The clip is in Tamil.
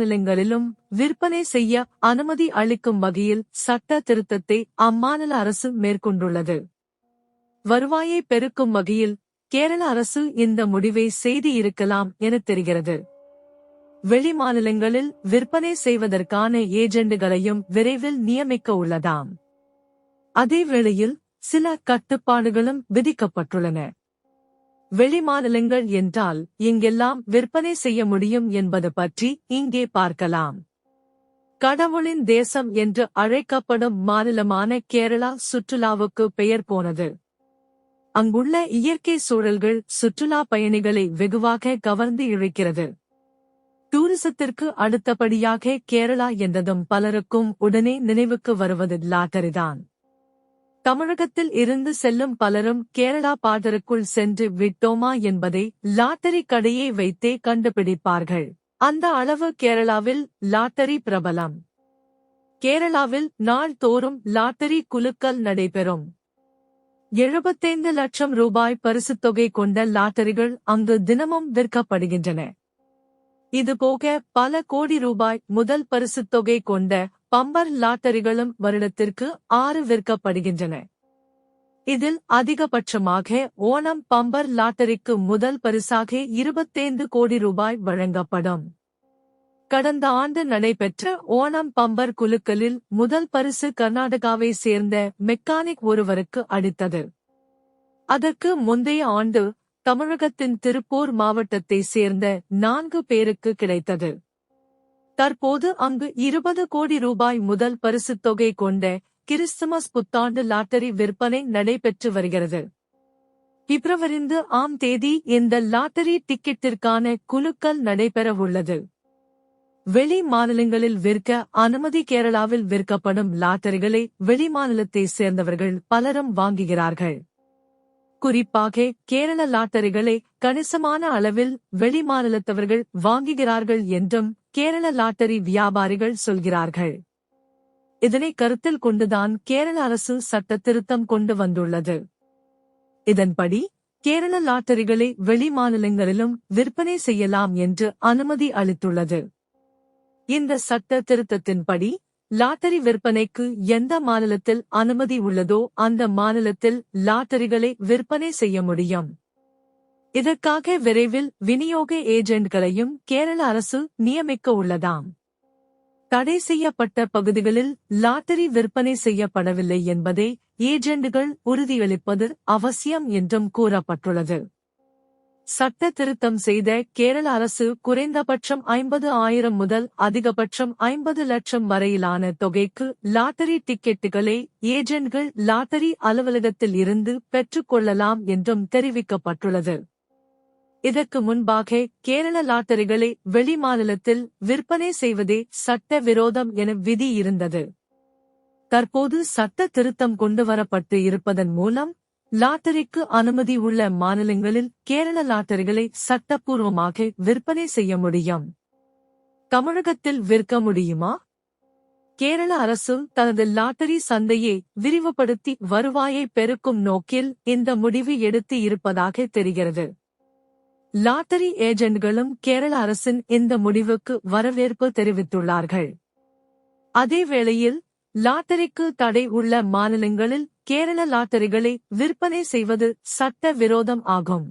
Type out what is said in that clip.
மாநிலங்களிலும் விற்பனை செய்ய அனுமதி அளிக்கும் வகையில் சட்ட திருத்தத்தை அம்மாநில அரசு மேற்கொண்டுள்ளது. வருவாயை பெருக்கும் வகையில் கேரள அரசு இந்த முடிவை செய்து இருக்கலாம் என தெரிகிறது. வெளி மாநிலங்களில் விற்பனை செய்வதற்கான ஏஜெண்டுகளையும் விரைவில் நியமிக்க உள்ளதாம். அதே வேளையில் சில கட்டுப்பாடுகளும் விதிக்கப்பட்டுள்ளன. வெளிமாநிலங்கள் என்றால் எங்கெல்லாம் விற்பனை செய்ய முடியும் என்பது பற்றி இங்கே பார்க்கலாம். கடவுளின் தேசம் என்று அழைக்கப்படும் மாநிலமான கேரளா சுற்றுலாவுக்கு பெயர் போனது. அங்குள்ள இயற்கை சூழல்கள் சுற்றுலா பயணிகளை வெகுவாக கவர்ந்து இழுக்கிறது. டூரிசத்திற்கு அடுத்தபடியாக கேரளா என்றதும் பலருக்கும் உடனே நினைவுக்கு வருவது லாட்டரிதான் தமிழகத்தில் இருந்து செல்லும் பலரும் கேரளா பாடருக்குள் சென்று விட்டோமா என்பதை லாட்டரி கடையை வைத்தே கண்டுபிடிப்பார்கள். அந்த அளவு கேரளாவில் லாட்டரி பிரபலம். கேரளாவில் நாள்தோறும் லாட்டரி குலுக்கல் நடைபெறும். எழுபத்தைந்து லட்சம் ரூபாய் பரிசுத் தொகை கொண்ட லாட்டரிகள் அங்கு தினமும் விற்கப்படுகின்றன. இதுபோக பல கோடி ரூபாய் முதல் பரிசுத் தொகை கொண்ட பம்பர் லாட்டரிகளும் வருடத்திற்கு ஆறு விற்கப்படுகின்றன. இதில் அதிகபட்சமாக ஓணம் பம்பர் லாட்டரிக்கு முதல் பரிசாக இருபத்தைந்து கோடி ரூபாய் வழங்கப்படும். கடந்த ஆண்டு நடைபெற்ற ஓணம் பம்பர் குலுக்கலில் முதல் பரிசு கர்நாடகாவை சேர்ந்த மெக்கானிக் ஒருவருக்கு அளித்தது அதற்கு முந்தைய ஆண்டு தமிழகத்தின் திருப்பூர் மாவட்டத்தை சேர்ந்த நான்கு பேருக்கு கிடைத்தது. தற்போது அங்கு இருபது கோடி ரூபாய் முதல் பரிசுத் தொகை கொண்ட கிறிஸ்துமஸ் புத்தாண்டு லாட்டரி விற்பனை நடைபெற்று வருகிறது. பிப்ரவரிந்து ஆம் தேதி இந்த லாட்டரி டிக்கெட்டிற்கான குலுக்கல் நடைபெறவுள்ளது வெளி மாநிலங்களில் விற்க அனுமதி கேரளாவில் விற்கப்படும் லாட்டரிகளை வெளிமாநிலத்தை சேர்ந்தவர்கள் பலரும் வாங்குகிறார்கள். குறிப்பாக கேரள லாட்டரிகளை கணிசமான அளவில் வெளி மாநிலத்தவர்கள் வாங்குகிறார்கள் என்றும் கேரள லாட்டரி வியாபாரிகள் சொல்கிறார்கள். இதனை கருத்தில் கொண்டுதான் கேரள அரசு சட்ட திருத்தம் கொண்டு வந்துள்ளது. இதன்படி கேரள லாட்டரிகளை வெளி மாநிலங்களிலும் விற்பனை செய்யலாம் என்று அனுமதி அளித்துள்ளது. இந்த சட்ட திருத்தத்தின்படி லாட்டரி விற்பனைக்கு எந்த மாநிலத்தில் அனுமதி உள்ளதோ அந்த மாநிலத்தில் லாட்டரிகளை விற்பனை செய்ய முடியும். இதற்காக விரைவில் விநியோக ஏஜென்ட்களையும் கேரள அரசு நியமிக்க உள்ளதாம். தடை செய்யப்பட்ட பகுதிகளில் லாட்டரி விற்பனை செய்யப்படவில்லை என்பதை ஏஜெண்டுகள் உறுதியளிப்பது அவசியம் என்றும் கூறப்பட்டுள்ளது. சட்ட திருத்தம் செய்த கேரள அரசு குறைந்தபட்சம் ஐம்பது ஆயிரம் முதல் அதிகபட்சம் ஐம்பது லட்சம் வரையிலான தொகைக்கு லாட்டரி டிக்கெட்டுகளை ஏஜென்ட்கள் லாட்டரி அலுவலகத்தில் இருந்து பெற்றுக்கொள்ளலாம் என்றும் தெரிவிக்கப்பட்டுள்ளது. இதற்கு முன்பாக கேரள லாட்டரிகளை வெளிமாநிலத்தில் விற்பனை செய்வதே சட்ட விரோதம் என விதி இருந்தது. தற்போது சட்ட திருத்தம் கொண்டுவரப்பட்டு இருப்பதன் மூலம் லாட்டரிக்கு அனுமதி உள்ள மாநிலங்களில் கேரள லாட்டரிகளை சட்டப்பூர்வமாக விற்பனை செய்ய முடியும். தமிழகத்தில் விற்க முடியுமா? கேரள அரசு தனது லாட்டரி சந்தையை விரிவுபடுத்தி வருவாயை பெருக்கும் நோக்கில் இந்த முடிவு எடுத்து இருப்பதாக தெரிகிறது. லாட்டரி ஏஜென்ட்களும் கேரள அரசின் இந்த முடிவுக்கு வரவேற்பு தெரிவித்துள்ளார்கள். அதே வேளையில் லாட்டரிக்கு தடை உள்ள மாநிலங்களில் கேரள லாட்டரிகளை விற்பனை செய்வது சட்ட விரோதம் ஆகும்.